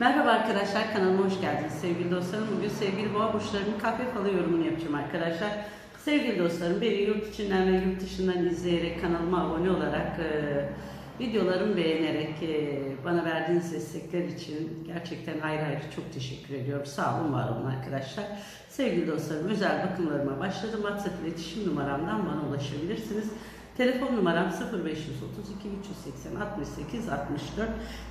Merhaba arkadaşlar kanalıma hoş geldiniz sevgili dostlarım. Bugün sevgili boğa burçlarının kahve falı yorumunu yapacağım arkadaşlar. Sevgili dostlarım beni yurt içinden ve yurt dışından izleyerek kanalıma abone olarak e, videolarımı beğenerek e, bana verdiğiniz destekler için gerçekten ayrı ayrı çok teşekkür ediyorum. Sağ olun var olun arkadaşlar. Sevgili dostlarım özel bakımlarıma başladım. WhatsApp iletişim numaramdan bana ulaşabilirsiniz. Telefon numaram 0532 380 68 64.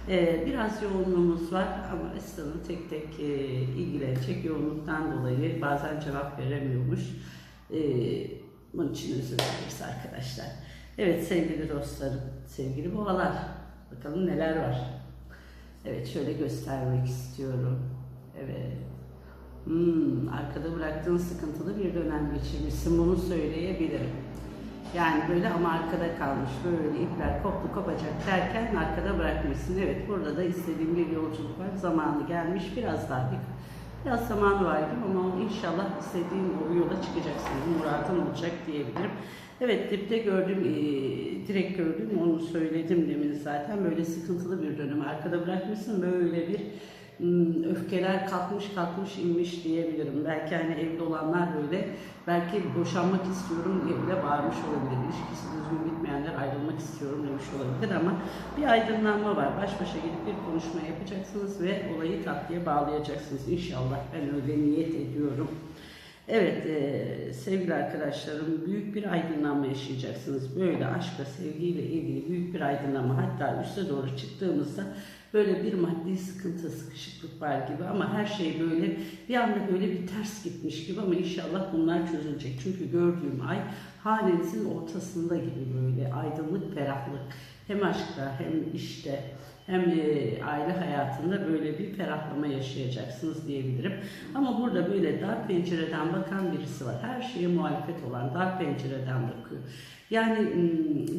Ee, biraz yoğunluğumuz var ama asistanım tek tek e, ilgilenecek yoğunluktan dolayı bazen cevap veremiyormuş. Ee, bunun için özür dileriz arkadaşlar. Evet sevgili dostlarım, sevgili boğalar. Bakalım neler var. Evet şöyle göstermek istiyorum. Evet. Hmm, arkada bıraktığın sıkıntılı bir dönem geçirmişsin. Bunu söyleyebilirim. Yani böyle ama arkada kalmış. Böyle ipler koptu kopacak derken arkada bırakmışsın. Evet burada da istediğim bir yolculuk var. Zamanı gelmiş. Biraz daha bir biraz zamanı var gibi ama inşallah istediğim o yola çıkacaksınız. Muradın olacak diyebilirim. Evet dipte gördüm, e, direkt gördüm onu söyledim demin zaten. Böyle sıkıntılı bir dönem arkada bırakmışsın. Böyle bir öfkeler kalkmış kalkmış inmiş diyebilirim. Belki hani evli olanlar böyle belki boşanmak istiyorum diye bile bağırmış olabilir. İlişkisi düzgün bitmeyenler ayrılmak istiyorum demiş olabilir ama bir aydınlanma var. Baş başa gidip bir konuşma yapacaksınız ve olayı tatlıya bağlayacaksınız. İnşallah ben öyle niyet ediyorum. Evet e, sevgili arkadaşlarım büyük bir aydınlanma yaşayacaksınız. Böyle aşkla sevgiyle ilgili büyük bir aydınlanma hatta üste doğru çıktığımızda böyle bir maddi sıkıntı sıkışıklık var gibi ama her şey böyle bir anda böyle bir ters gitmiş gibi ama inşallah bunlar çözülecek. Çünkü gördüğüm ay hanenizin ortasında gibi böyle aydınlık ferahlık hem aşkta hem işte hem e, aile hayatında böyle bir ferahlama yaşayacaksınız diyebilirim. Ama burada böyle dar pencereden bakan birisi var. Her şeye muhalefet olan dar pencereden bakıyor. Yani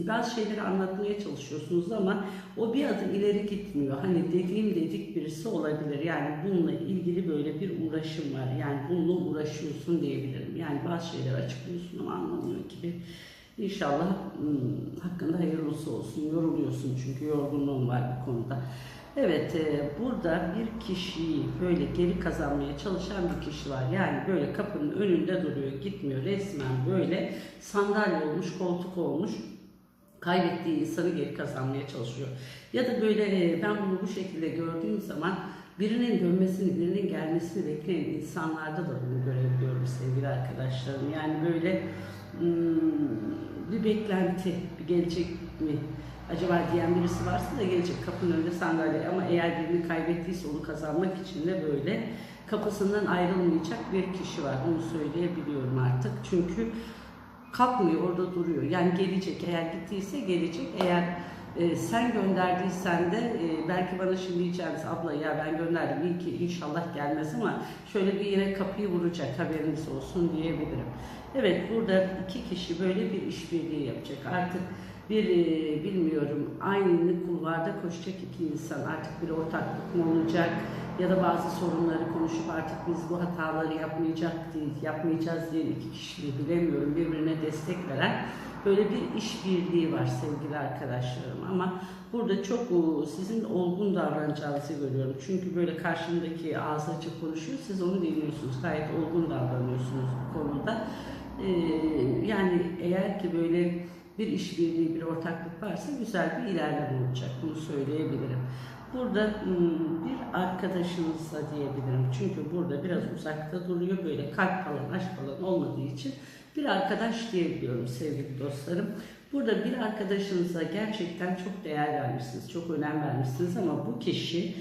bazı şeyleri anlatmaya çalışıyorsunuz ama o bir adım ileri gitmiyor. Hani dediğim dedik birisi olabilir. Yani bununla ilgili böyle bir uğraşım var. Yani bununla uğraşıyorsun diyebilirim. Yani bazı şeyleri açıklıyorsun ama anlamıyor gibi. İnşallah hakkında hayırlısı olsun. Yoruluyorsun çünkü yorgunluğun var bu konuda. Evet, e, burada bir kişiyi böyle geri kazanmaya çalışan bir kişi var. Yani böyle kapının önünde duruyor, gitmiyor. Resmen böyle sandalye olmuş, koltuk olmuş. Kaybettiği insanı geri kazanmaya çalışıyor. Ya da böyle e, ben bunu bu şekilde gördüğüm zaman birinin dönmesini, birinin gelmesini bekleyen insanlarda da bunu görebiliyorum sevgili arkadaşlarım. Yani böyle bir beklenti, bir gelecek mi acaba diyen birisi varsa da gelecek kapının önünde sandalye ama eğer birini kaybettiyse onu kazanmak için de böyle kapısından ayrılmayacak bir kişi var. Onu söyleyebiliyorum artık. Çünkü kalkmıyor orada duruyor. Yani gelecek eğer gittiyse gelecek. Eğer e, sen gönderdiysen de e, belki bana şimdi diyeceksiniz abla ya ben gönderdim iyi ki inşallah gelmez ama şöyle bir yine kapıyı vuracak haberiniz olsun diyebilirim. Evet burada iki kişi böyle bir işbirliği yapacak. Artık bir e, bilmiyorum aynı kulvarda koşacak iki insan artık bir ortaklık mı olacak ya da bazı sorunları konuşup artık biz bu hataları yapmayacak değil, yapmayacağız diye iki kişi bilemiyorum birbirine destek veren böyle bir işbirliği var sevgili arkadaşlarım ama burada çok o, sizin olgun davranacağınızı görüyorum. Çünkü böyle karşımdaki ağzı açık konuşuyor siz onu dinliyorsunuz gayet olgun davranıyorsunuz bu konuda. Ee, yani eğer ki böyle bir işbirliği, bir ortaklık varsa güzel bir ilerleme olacak. Bunu söyleyebilirim. Burada hmm, bir arkadaşınızla diyebilirim. Çünkü burada biraz uzakta duruyor. Böyle kalp falan, aşk falan olmadığı için bir arkadaş diyebiliyorum sevgili dostlarım. Burada bir arkadaşınıza gerçekten çok değer vermişsiniz, çok önem vermişsiniz ama bu kişi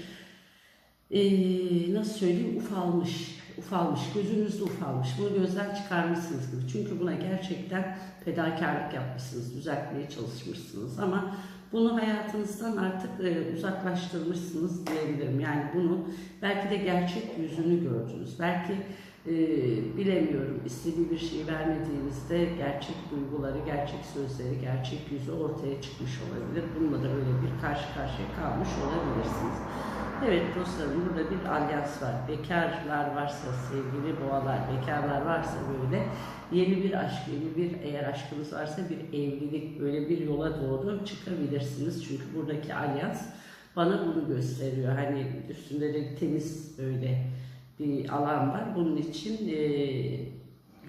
ee, nasıl söyleyeyim ufalmış, ufalmış, gözünüzde ufalmış. Bunu gözden çıkarmışsınız gibi. Çünkü buna gerçekten fedakarlık yapmışsınız, düzeltmeye çalışmışsınız ama bunu hayatınızdan artık e, uzaklaştırmışsınız diyebilirim. Yani bunu belki de gerçek yüzünü gördünüz. Belki e, bilemiyorum istediği bir şey vermediğinizde gerçek duyguları, gerçek sözleri, gerçek yüzü ortaya çıkmış olabilir. Bununla da böyle bir karşı karşıya kalmış olabilirsiniz. Evet dostlarım burada bir alyans var. Bekarlar varsa sevgili boğalar, bekarlar varsa böyle yeni bir aşk, yeni bir eğer aşkınız varsa bir evlilik böyle bir yola doğru çıkabilirsiniz. Çünkü buradaki alyans bana bunu gösteriyor. Hani üstünde de temiz böyle bir alan var. Bunun için e,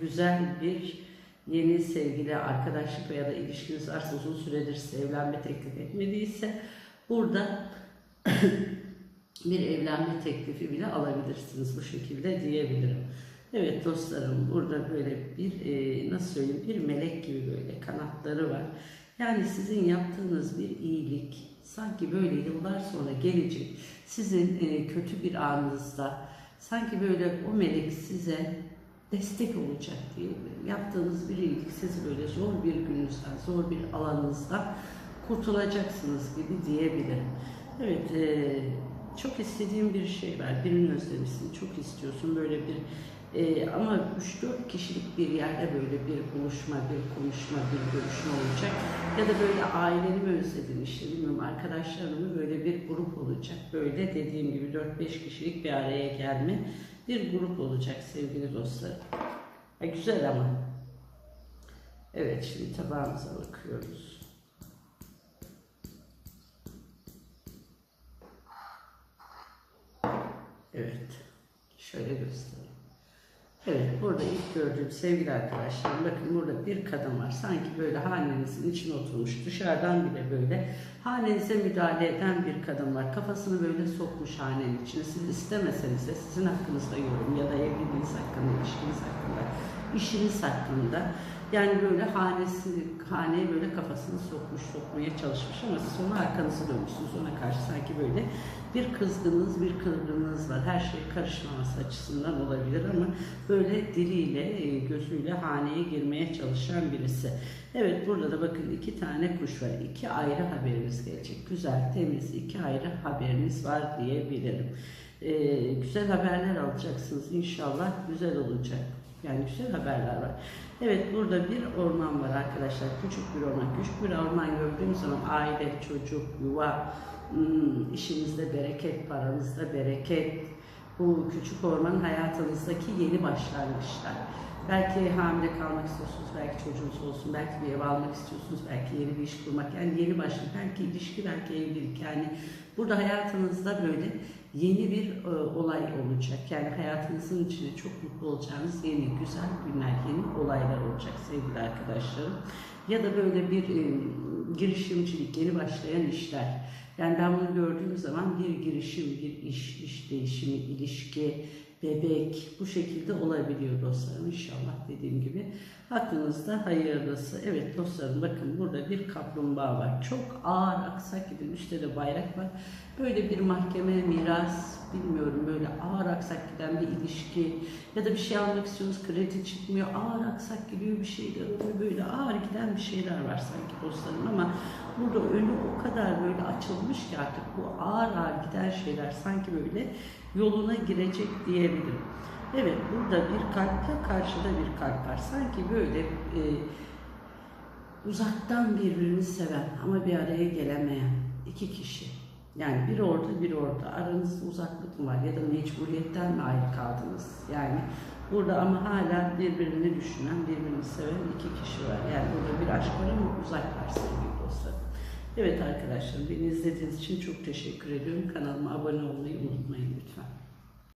güzel bir yeni sevgili, arkadaşlık veya da ilişkiniz varsa uzun süredir evlenme teklif etmediyse burada bir evlenme teklifi bile alabilirsiniz bu şekilde diyebilirim. Evet dostlarım burada böyle bir e, nasıl söyleyeyim bir melek gibi böyle kanatları var. Yani sizin yaptığınız bir iyilik sanki böyle yıllar sonra gelecek sizin e, kötü bir anınızda sanki böyle o melek size destek olacak diyebilirim. Yaptığınız bir iyilik sizi böyle zor bir gününüzden, zor bir alanınızdan kurtulacaksınız gibi diyebilirim. Evet, e, çok istediğim bir şey var. Birini özlemişsin, çok istiyorsun. Böyle bir e, ama 3-4 kişilik bir yerde böyle bir buluşma, bir konuşma, bir görüşme olacak. Ya da böyle aileni mi özledin işte bilmiyorum arkadaşlarını mı böyle bir grup olacak. Böyle dediğim gibi 4-5 kişilik bir araya gelme bir grup olacak sevgili dostlarım. Ha, güzel ama. Evet şimdi tabağımıza bakıyoruz. Evet. Şöyle göstereyim. Evet, burada ilk gördüğüm sevgili arkadaşlarım, bakın burada bir kadın var. Sanki böyle hanenizin içine oturmuş, dışarıdan bile böyle hanenize müdahale eden bir kadın var. Kafasını böyle sokmuş hanenin içine. Siz istemeseniz de sizin hakkınızda yorum ya da evliliğiniz hakkında, ilişkiniz hakkında, işiniz hakkında yani böyle hanesi, haneye böyle kafasını sokmuş, sokmaya çalışmış ama siz ona arkanızı dönmüşsünüz. Ona karşı sanki böyle bir kızgınlığınız, bir kırgınlığınız var. Her şey karışmaması açısından olabilir ama böyle diliyle, e, gözüyle haneye girmeye çalışan birisi. Evet burada da bakın iki tane kuş var. İki ayrı haberiniz gelecek. Güzel, temiz iki ayrı haberiniz var diyebilirim. Ee, güzel haberler alacaksınız. İnşallah güzel olacak. Yani güzel haberler var. Evet burada bir orman var arkadaşlar. Küçük bir orman. Küçük bir orman gördüğüm zaman aile, çocuk, yuva, hmm, işinizde bereket, paranızda bereket. Bu küçük ormanın hayatınızdaki yeni başlangıçlar. Belki hamile kalmak istiyorsunuz, belki çocuğunuz olsun, belki bir ev almak istiyorsunuz, belki yeni bir iş kurmak, yani yeni başlamak, belki ilişki, belki evlilik. Yani burada hayatınızda böyle yeni bir e, olay olacak. Yani hayatınızın içinde çok mutlu olacağınız yeni, güzel günler, yeni olaylar olacak sevgili arkadaşlarım. Ya da böyle bir e, girişimcilik, yeni başlayan işler. Yani ben bunu gördüğüm zaman bir girişim, bir iş, iş değişimi, ilişki, bebek bu şekilde olabiliyor dostlarım inşallah dediğim gibi. Aklınızda hayırlısı. Evet dostlarım bakın burada bir kaplumbağa var. Çok ağır aksak gibi üstte de bayrak var. Böyle bir mahkeme, miras, bilmiyorum böyle ağır aksak giden bir ilişki ya da bir şey almak istiyorsunuz kredi çıkmıyor. Ağır aksak gidiyor bir şeyler oluyor. Böyle ağır giden bir şeyler var sanki dostlarım ama burada önü o kadar böyle açılmış ki artık bu ağır ağır giden şeyler sanki böyle yoluna girecek diyebilirim. Evet burada bir kalple karşıda bir kalp var. Sanki böyle e, uzaktan birbirini seven ama bir araya gelemeyen iki kişi. Yani bir orada bir orada. Aranızda uzaklık mı var ya da mecburiyetten mi ayrı kaldınız? Yani burada ama hala birbirini düşünen, birbirini seven iki kişi var. Yani burada bir aşk var ama uzaklar sevgili dostlarım. Evet arkadaşlar beni izlediğiniz için çok teşekkür ediyorum. Kanalıma abone olmayı unutmayın lütfen.